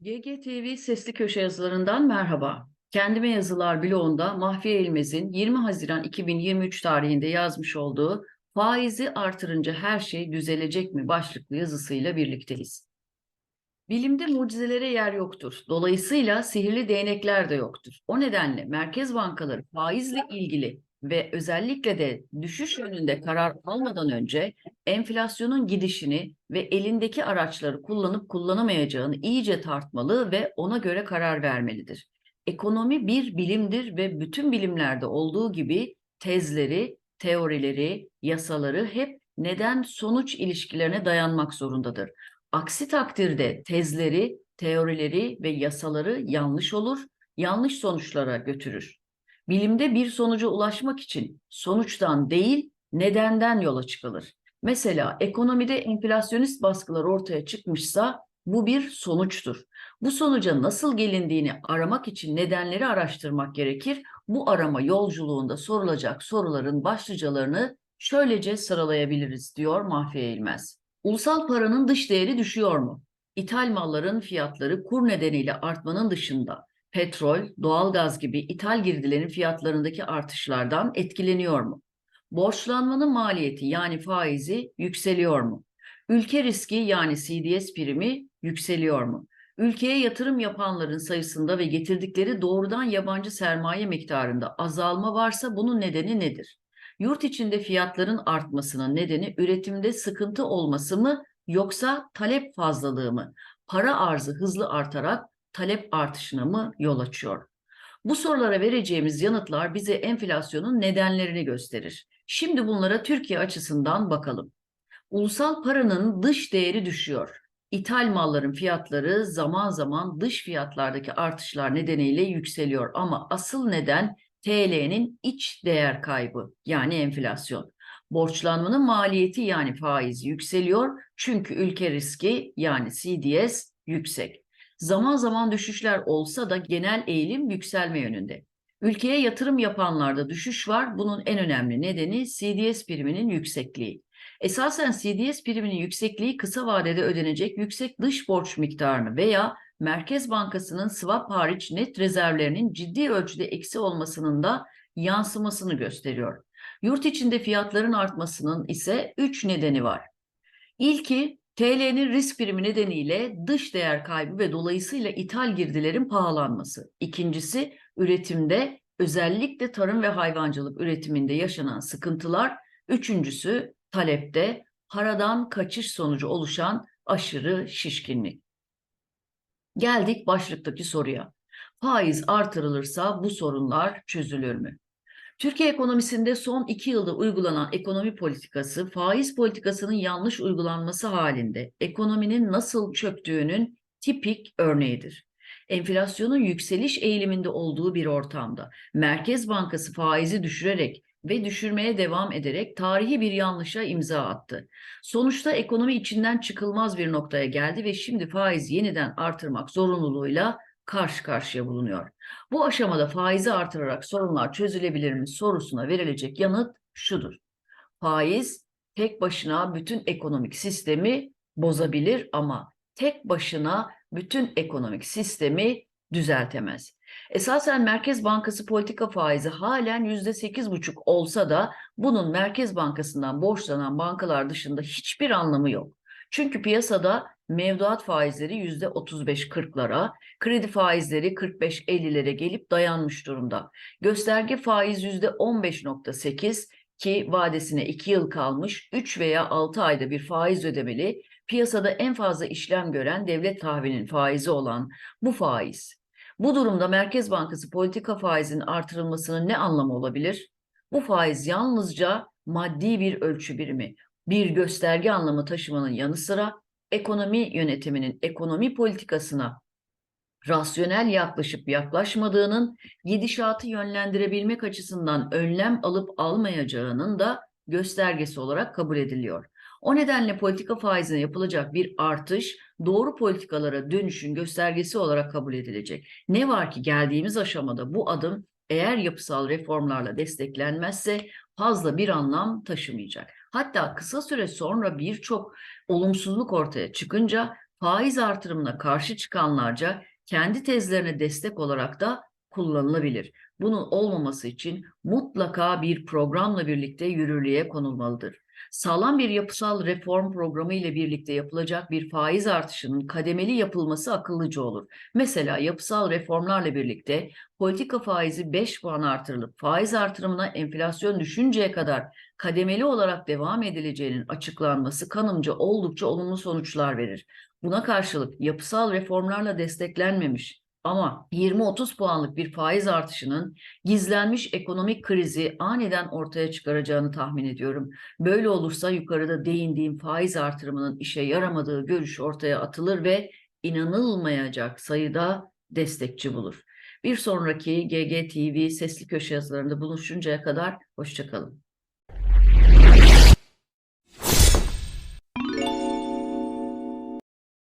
GGTV Sesli Köşe yazılarından merhaba. Kendime Yazılar bloğunda Mahfiye İlmez'in 20 Haziran 2023 tarihinde yazmış olduğu Faizi artırınca her şey düzelecek mi başlıklı yazısıyla birlikteyiz. Bilimde mucizelere yer yoktur. Dolayısıyla sihirli değnekler de yoktur. O nedenle merkez bankaları faizle ilgili ve özellikle de düşüş yönünde karar almadan önce enflasyonun gidişini ve elindeki araçları kullanıp kullanamayacağını iyice tartmalı ve ona göre karar vermelidir. Ekonomi bir bilimdir ve bütün bilimlerde olduğu gibi tezleri, teorileri, yasaları hep neden sonuç ilişkilerine dayanmak zorundadır. Aksi takdirde tezleri, teorileri ve yasaları yanlış olur, yanlış sonuçlara götürür. Bilimde bir sonuca ulaşmak için sonuçtan değil, nedenden yola çıkılır. Mesela ekonomide enflasyonist baskılar ortaya çıkmışsa bu bir sonuçtur. Bu sonuca nasıl gelindiğini aramak için nedenleri araştırmak gerekir. Bu arama yolculuğunda sorulacak soruların başlıcalarını şöylece sıralayabiliriz diyor Mahfiye İlmez. Ulusal paranın dış değeri düşüyor mu? İthal malların fiyatları kur nedeniyle artmanın dışında petrol, doğalgaz gibi ithal girdilerin fiyatlarındaki artışlardan etkileniyor mu? Borçlanmanın maliyeti yani faizi yükseliyor mu? Ülke riski yani CDS primi yükseliyor mu? Ülkeye yatırım yapanların sayısında ve getirdikleri doğrudan yabancı sermaye miktarında azalma varsa bunun nedeni nedir? Yurt içinde fiyatların artmasının nedeni üretimde sıkıntı olması mı yoksa talep fazlalığı mı? Para arzı hızlı artarak talep artışına mı yol açıyor? Bu sorulara vereceğimiz yanıtlar bize enflasyonun nedenlerini gösterir. Şimdi bunlara Türkiye açısından bakalım. Ulusal paranın dış değeri düşüyor. İthal malların fiyatları zaman zaman dış fiyatlardaki artışlar nedeniyle yükseliyor ama asıl neden TL'nin iç değer kaybı yani enflasyon. Borçlanmanın maliyeti yani faizi yükseliyor çünkü ülke riski yani CDS yüksek. Zaman zaman düşüşler olsa da genel eğilim yükselme yönünde. Ülkeye yatırım yapanlarda düşüş var. Bunun en önemli nedeni CDS priminin yüksekliği. Esasen CDS priminin yüksekliği kısa vadede ödenecek yüksek dış borç miktarını veya Merkez Bankası'nın swap hariç net rezervlerinin ciddi ölçüde eksi olmasının da yansımasını gösteriyor. Yurt içinde fiyatların artmasının ise üç nedeni var. İlki TL'nin risk primi nedeniyle dış değer kaybı ve dolayısıyla ithal girdilerin pahalanması. İkincisi üretimde özellikle tarım ve hayvancılık üretiminde yaşanan sıkıntılar. Üçüncüsü talepte paradan kaçış sonucu oluşan aşırı şişkinlik. Geldik başlıktaki soruya. Faiz artırılırsa bu sorunlar çözülür mü? Türkiye ekonomisinde son iki yılda uygulanan ekonomi politikası, faiz politikasının yanlış uygulanması halinde ekonominin nasıl çöktüğünün tipik örneğidir. Enflasyonun yükseliş eğiliminde olduğu bir ortamda Merkez Bankası faizi düşürerek ve düşürmeye devam ederek tarihi bir yanlışa imza attı. Sonuçta ekonomi içinden çıkılmaz bir noktaya geldi ve şimdi faiz yeniden artırmak zorunluluğuyla karşı karşıya bulunuyor. Bu aşamada faizi artırarak sorunlar çözülebilir mi sorusuna verilecek yanıt şudur. Faiz tek başına bütün ekonomik sistemi bozabilir ama tek başına bütün ekonomik sistemi düzeltemez. Esasen Merkez Bankası politika faizi halen %8,5 olsa da bunun Merkez Bankası'ndan borçlanan bankalar dışında hiçbir anlamı yok. Çünkü piyasada mevduat faizleri %35-40'lara, kredi faizleri 45-50'lere gelip dayanmış durumda. Gösterge faiz %15.8 ki vadesine 2 yıl kalmış 3 veya 6 ayda bir faiz ödemeli, piyasada en fazla işlem gören devlet tahvilinin faizi olan bu faiz. Bu durumda Merkez Bankası politika faizinin artırılmasının ne anlamı olabilir? Bu faiz yalnızca maddi bir ölçü birimi, bir gösterge anlamı taşımanın yanı sıra ekonomi yönetiminin ekonomi politikasına rasyonel yaklaşıp yaklaşmadığının gidişatı yönlendirebilmek açısından önlem alıp almayacağının da göstergesi olarak kabul ediliyor. O nedenle politika faizine yapılacak bir artış doğru politikalara dönüşün göstergesi olarak kabul edilecek. Ne var ki geldiğimiz aşamada bu adım eğer yapısal reformlarla desteklenmezse fazla bir anlam taşımayacak. Hatta kısa süre sonra birçok olumsuzluk ortaya çıkınca faiz artırımına karşı çıkanlarca kendi tezlerine destek olarak da kullanılabilir. Bunun olmaması için mutlaka bir programla birlikte yürürlüğe konulmalıdır. Sağlam bir yapısal reform programı ile birlikte yapılacak bir faiz artışının kademeli yapılması akıllıca olur. Mesela yapısal reformlarla birlikte politika faizi 5 puan artırılıp faiz artırımına enflasyon düşünceye kadar kademeli olarak devam edileceğinin açıklanması kanımca oldukça olumlu sonuçlar verir. Buna karşılık yapısal reformlarla desteklenmemiş ama 20-30 puanlık bir faiz artışının gizlenmiş ekonomik krizi aniden ortaya çıkaracağını tahmin ediyorum. Böyle olursa yukarıda değindiğim faiz artırımının işe yaramadığı görüş ortaya atılır ve inanılmayacak sayıda destekçi bulur. Bir sonraki GGTV sesli köşe yazılarında buluşuncaya kadar hoşçakalın.